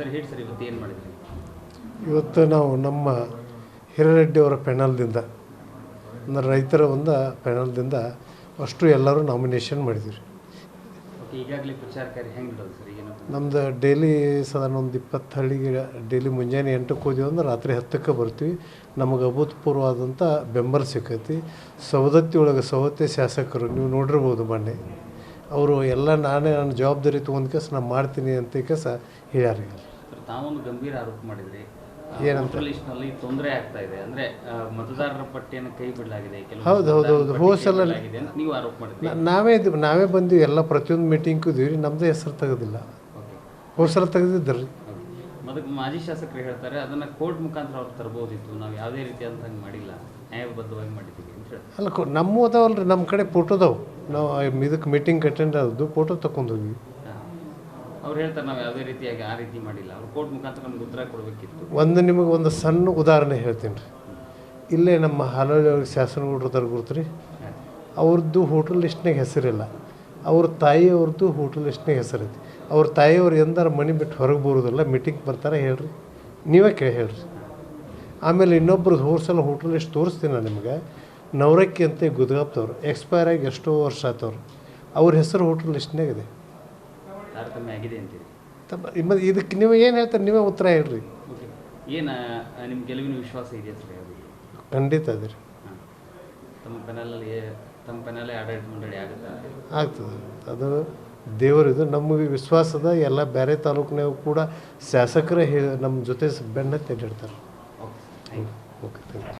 Sir ಹೇಳಿ sir ಇವತ್ತು ಏನು ಮಾಡಿದ್ರಿ? ಇವತ್ತು ನಾವು ನಮ್ಮ ಹಿರರೆಡ್ಡಿ ಅವರ ಪೆನಲ್ದಿಂದ ಅಂದ್ರೆ ರೈತರ ಒಂದು ಪೆನಲ್ದಿಂದ ಅಷ್ಟು ಎಲ್ಲರೂ ನಾಮಿನೇಷನ್ ಮಾಡಿದ್ವಿ. ಈಗಾಗಲೇ ಪ್ರಚಾರ ಕಾರ್ಯ ಹೆಂಗೆ ಬಿಡೋದು ಸರ್ ಏನು? ನಮ್ದು ಡೈಲಿ ಸಾಧಾರಣ ಒಂದು ಇಪ್ಪತ್ತು ಹಳ್ಳಿಗೆ ಡೈಲಿ ಮುಂಜಾನೆ ಎಂಟಕ್ಕೆ ಹೋದ್ವಿ ಅಂದ್ರೆ ರಾತ್ರಿ ಹತ್ತಕ್ಕೆ ಬರ್ತೀವಿ. ನಮಗೆ ಅಭೂತಪೂರ್ವವಾದಂಥ ಬೆಂಬಲ ಸಿಕ್ಕೈತಿ. ಸವದತ್ತಿ ಒಳಗೆ ಸವದತ್ತಿ ಶಾಸಕರು ನೀವು ನೋಡಿರ್ಬೋದು ಮೊನ್ನೆ. ಅವರು ಎಲ್ಲ ನಾನೇ ನನ್ನ ಜವಾಬ್ದಾರಿ ತೊಗೊಂಡ್ ಕೆಲಸ ನಾನು ಮಾಡ್ತೀನಿ ಅಂತ ಕೆಲಸ ಹೇಳ್ಯಾರ ತಾವೊಂದು ಗಂಭೀರ ಆರೋಪ ಮಾಡಿದ್ರಿ. ಏನಂತ? ಲಿಸ್ಟ್ನಲ್ಲಿ ತೊಂದರೆ ಆಗ್ತಾ ಇದೆ. ಅಂದ್ರೆ ಮತದಾರರ ಪಟ್ಟಿಯನ್ನು ಕೈ ಬಿಡಲಾಗಿದೆ. ಹೌದು, ಹೌದು, ಹೌದು. ಮತದಾರರ ಹೋದ. ಪಟ್ಟಿ ಕೈ ಸಲ- ಬಿಡಲಾಗಿದೆ ಅಂತ ನೀವು ಆರೋಪ ಮಾಡಿದ್ರಿ. ನಾವೇ ಇದ್ವಿ ನಾವೇ ಬಂದೀವಿ ಎಲ್ಲ ಪ್ರತಿಯೊಂದು ಮೀಟಿಂಗ್ ಇದೀವಿ ನಮ್ಮದೇ ಹೆಸರು ತೆಗೆದಿಲ್ಲ. ಹೋಸಲ ತೆಗೆದಿದ್ದರಿ ಅದಕ್ಕೆ ಮಾಜಿ ಶಾಸಕರು ಹೇಳ್ತಾರೆ ಅದನ್ನ ಕೋರ್ಟ್ ಮುಖಾಂತರ ಅವ್ರು ತರಬಹುದಿತ್ತು ನಾವು ಯಾವುದೇ ರೀತಿಯಾದಂತ ಹಂಗೆ ಮಾಡಿಲ್ಲ. ನ್ಯಾಯಬದ್ಧವಾಗಿ ಮಾಡಿದ್ದೀವಿ ಅಂತ ಅಲ್ಲ ನಮ್ಮ ಅದಾವಲ್ರಿ. ನಮ್ಮ ಕಡೆ ಫೋಟೋದವು ನಾವು ಇದಕ್ಕೆ ಮೀಟಿಂಗ್ ಅಟೆಂಡ್ ಆದದ್ದು ಫೋಟೋ ತಗೊಂಡೋಗಿ ಅವ್ರು ಯಾವುದೇ ರೀತಿಯಾಗಿ ಒಂದು ನಿಮಗೆ ಒಂದು ಸಣ್ಣ ಉದಾಹರಣೆ ಹೇಳ್ತೀನಿ ರೀ. ಇಲ್ಲೇ ನಮ್ಮ ಹಾಲಳ್ಳಿ ಒಳಗೆ ಶಾಸನಗೌಡ್ರದಾರ ರೀ ಅವ್ರದ್ದು ಹೋಟೆಲ್ ಲಿಸ್ಟ್ನಾಗ ಹೆಸರಿಲ್ಲ. ಅವ್ರ ತಾಯಿಯವ್ರದ್ದು ಹೋಟೆಲ್ ಲಿಸ್ಟ್ನಾಗ ಹೆಸರೈತಿ ಅವ್ರ ತಾಯಿಯವ್ರು ಎಂದಾರ ಮನೆ ಬಿಟ್ಟು ಹೊರಗೆ ಬರೋದಿಲ್ಲ ಮೀಟಿಂಗ್ ಬರ್ತಾರೆ ಹೇಳ್ರಿ. ನೀವೇ ಕೇಳಿ ಹೇಳ್ರಿ. ಆಮೇಲೆ ಇನ್ನೊಬ್ರದ್ದು ಹೋರ್ಸಲ ಸಲ ಹೋಟೆಲ್ ಲಿಸ್ಟ್ ತೋರಿಸ್ತೀನಿ ನಾನು ನಿಮಗೆ. ನವರಕ್ಕಿ ಅಂತ ಗುದ್ಗಾಪ್ತವ್ರು ಎಕ್ಸ್ಪೈರ್ ಆಗಿ ಎಷ್ಟೋ ವರ್ಷ ಆತವ್ರು ಅವ್ರ ಹೆಸರು ಹೋಟೆಲ್ ಲಿಸ್ಟ್ನಾಗ ಇದೆ. ತಾರತಮ್ಯ ಆಗಿದೆ ಅಂತೀರಿ ತಮ್ಮ ಇದಕ್ಕೆ ನೀವು ಏನು ಹೇಳ್ತಾರೆ ನೀವೇ ಉತ್ತರ ಹೇಳ್ರಿ. ಏನು ನಿಮ್ಮ ಗೆಲುವಿನ ವಿಶ್ವಾಸ ಇದೆಯಾ ಸರ್ ಅದು ಖಂಡಿತ ಅದಿರಿ ಹಾಂ. ತಮ್ಮ ಪೆನಲಲ್ಲಿ ತಮ್ಮ ಪೆನಲ್ಲೇ ಆಡಳಿತ ಮಂಡಳಿ ಆಗುತ್ತೆ? ಆಗ್ತದೆ. ಅದು ದೇವರಿದು ನಮಗೆ ವಿಶ್ವಾಸದ ಎಲ್ಲ ಬೇರೆ ತಾಲೂಕಿನಾಗ ಕೂಡ ಶಾಸಕರೇ ನಮ್ಮ ಜೊತೆ ಬೆಣ್ಣ ತೆಡ್ಡಿರ್ತಾರೆ ಓಕೆ ಓಕೆ ಥ್ಯಾಂಕ್ ಯು.